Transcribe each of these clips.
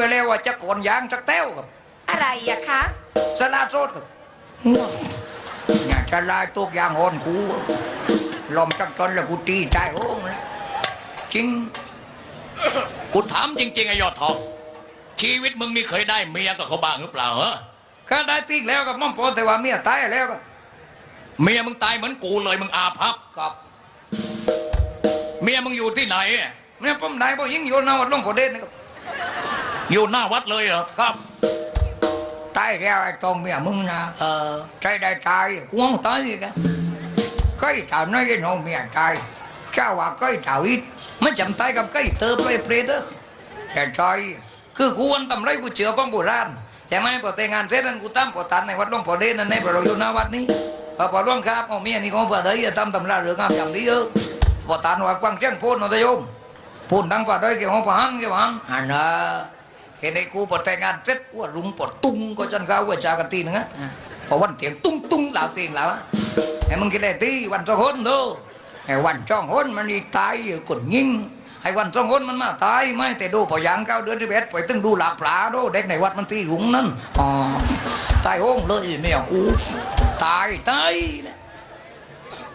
ไปแล้วว่าจะโกนยางจักแต้วกับ อะไรอะคะสลาโซดกับอย่าจะลายตุกยางอ่อนกูลมจักจนแล้วกูตีใจโอ้งนะจริง กูถามจริงๆไอ้ยอดทองชีวิตมึงนี่เคยได้เมียกับเขาบ้างหรือเปล่าเหรอก็ได้ติ๊กแล้วกับม่อมพอแต่ว่าเมียตายแล้วกับเมียมึงตายเหมือนกูเลยมึงอาภัพกับเมียมึงอยู่ที่ไหนเนี่ยผมนายบอกยิ่งโยนนาวัดหลวงพ่อเด่นนะครับ อยู่หน้าวัดเลยเหรอครับตายแล้วไอ้ตรงเมียมึงนะเออใจได้ตายกูว่ามึงตายอีกอะก็ไอ้ถามน้อยไอ้น้องเมียตายเจ้าว่าก็ไอ้ถาวอิดมันจำตายกับก็ไอ้เติบไปเปรตเด้อแต่ใจคือกูวันทำไรกูเชื่อของโบราณใช่ไหมพอแต่งงานเสร็จนั้นกูตั้มพอตันในวัดหลวงพ่อเด่นนั่นในพระเราอยู่หน้าวัดนี้พอพอหลวงครับเอาเมียนี่ของพระเดยทำตำราเรื่องงามอย่างนี้เออพอตันว่ากวางเจ้งพูดนะทโยมพูดดังพระเดยเกี่ยวกับพระหันเกี่ยวกับหันอันน่ะ เห็นไอ้กูพอแต่งงานเสร็จว่าลุงปอดตุ้งก็จนเขาว่าจากกันตีนึงอะพอวันเตียงตุ้งตุ้งเหล่าเตียงเหล่าไอ้มึงกินอะไรตีวันสองคนดูไอ้วันสองคนมันนี่ตายอยู่คนยิงไอ้วันสองคนมันมาตายไม่แต่ดูพอยังเก้าเดือนที่เบ็ดไปตึงดูหลากปลาดูเด็กในวัดมันตีหุงนั่นอ๋อตายโห้งเลยเมียกูตายตาย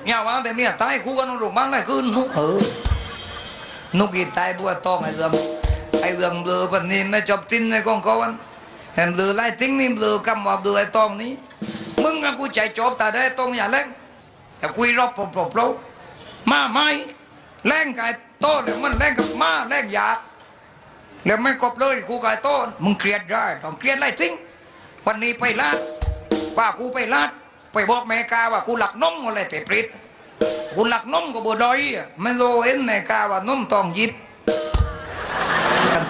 เนี่ยว่าแต่เมียตายกูก็นอนโรงพยาบาลเลยคืนนุกเออนุกอีตายบัวตองไอ้เรื่อง ไอ้เรื่องเบลอปันนี้ไม่จบทิ้นในกองเขาวันเห็นเบลอไล่ทิ้งนี่เบลอกำว่าเบลอไอ้ตองนี้ มึงกับกูใจจบแต่ได้ตองอย่าเล่นแต่คุยรอบปลบปลบปลบมาไม่แรงกับไอ้โต้เลยมันแรงกับมาแรงอยากเดี๋ยวไม่กบเลยกูกับไอ้โต้มึงเครียดได้ต้องเครียดไล่ทิ้งวันนี้ไปลาดว่ากูไปลาดไปบอกแม่กาว่ากูหลักนมอะไรแต่ปริดกูหลักนมก็บ่ดอยอะไม่รู้เห็นแม่กาว่านมต้องยิบ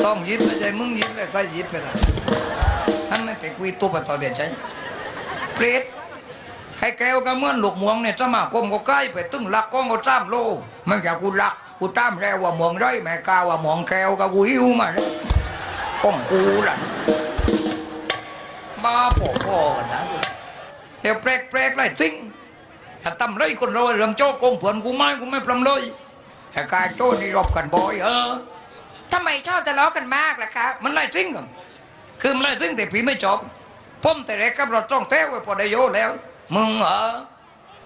ต้องยิบไม่ใช่มึงยิบเลยก็ยิบไปละนั่นไม่แต่คุยตัวปตตอเดียใช่เปรตให้แก้วก็เหมือนลูกหมวงเนี่ยสมาคมก็ใกล้ไปตึงหลักก้องก็จ้ามโลมันแกกูหลักกูจ้ามแล้วว่าหมวงไรแม่กาว่าหมวงแก้วก็กูหิวมาเนี่ยก้องกูล่ะบ้าโผล่ๆกันนะเดี๋ยวเปรกเปรกๆเลยจริงถ้าตำไรคนเราเรื่องโจ้กงเผื่อนกูไม่กูไม่ปลำเลยแต่กายโจ้นี่รบกันบ่อยเออ ทำไมชอบทะเลาะกันมากล่ะคะมันไล่ทิ้งกันคือมันไล่ทิ้งแต่ผีไม่จบผมแต่แรกกับรถจ้องเต้วไว้พอได้โยแล้ว มึงเหรอ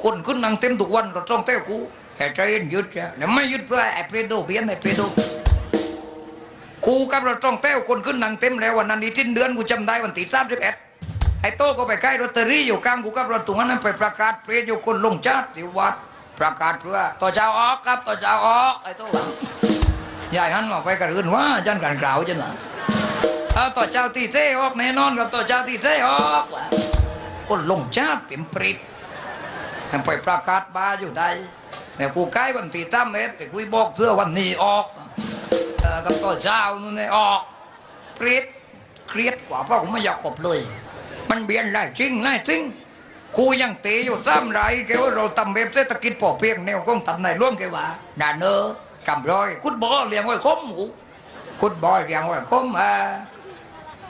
คนขึ้นนั่งเต็มทุกวันรถจ้องเต้วกูแต่ใจเย็นหยุดจ้ะแล้วไม่หยุดเพื่อไอ้เปรโดเบียนไอ้เปรโดกูกับรถจ้องเต้วคนขึ้นนั่งเต็มแล้ววันนั้นอีทิ้นเดือนกูจำได้วันที่สามสิบเอ็ดไอ้โต้ก็ไปใกล้รถเตอรี่อยู่กลางกูกับรถตรงนั้นไปประกาศเปรตอยู่คนลงชาติที่วัดประกาศเพื่อต่อเจ้าออกครับต่อเจ้าออกไอ้โต้ ยายหันมาไปกระอื่นว่าจันกันกล่าวจันว่าเอาต่อเจ้าตีเท้ออกแน่นอนกับต่อเจ้าตีเท้ออกว่ะคนลงชาติเต็มปริดให้ไปประกาศบาอยู่ได้แต่กูใกล้วันที่จ้ำเอ็ดแต่กูบอกเพื่อวันนี้ออกกับต่อเจ้านู่นนี่ออกปริดเครียดกว่าเพราะผมไม่อยากขบเลย มันเบียนได้จริงได้จริงกูยังเตะอยู่ซ้ำไรแกว่าเราทำแบบเศรษฐกิจพอเพียงแนวกองตันในร่วมแกว่าด่าเนอ จำร้อยคุดบอเลี้ยงไว้คมหูคุดบอเลี้ยงไว้คมอ่า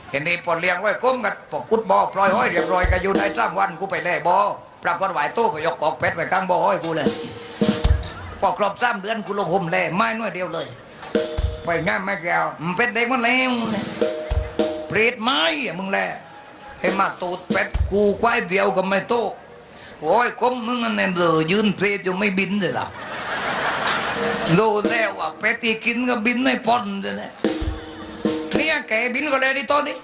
เห็นนี่พอเลี้ยงไว้คมกันพอคุดบอปล่อยห้อยเรียบร้อยกันอยู่ในสามวันกูไปแล่บอปรากฏไหวตู้ไปยกกอกเป็ดไว้ข้างบอห้อยกูเลยพอครบสามเดือนกูลงห่มแล่ไม้น้อยเดียวเลย ไปง่ายไม่แก้วมันเป็นเด็กมันแล้วเนี่ยเปรตไม้อะมึงแหละให้มาตูดเป็ดกูควายเดียวก็ไม่โตกโอ้ยคมมึงอันเนี่ยเบลอยืนเพลจะไม่บินเลยล่ะ รู้แล้วว่าเป็ดที่กินก็บินไม่พ้นเลยนะเนี่ยแกบินก็เลยดีตอนนี้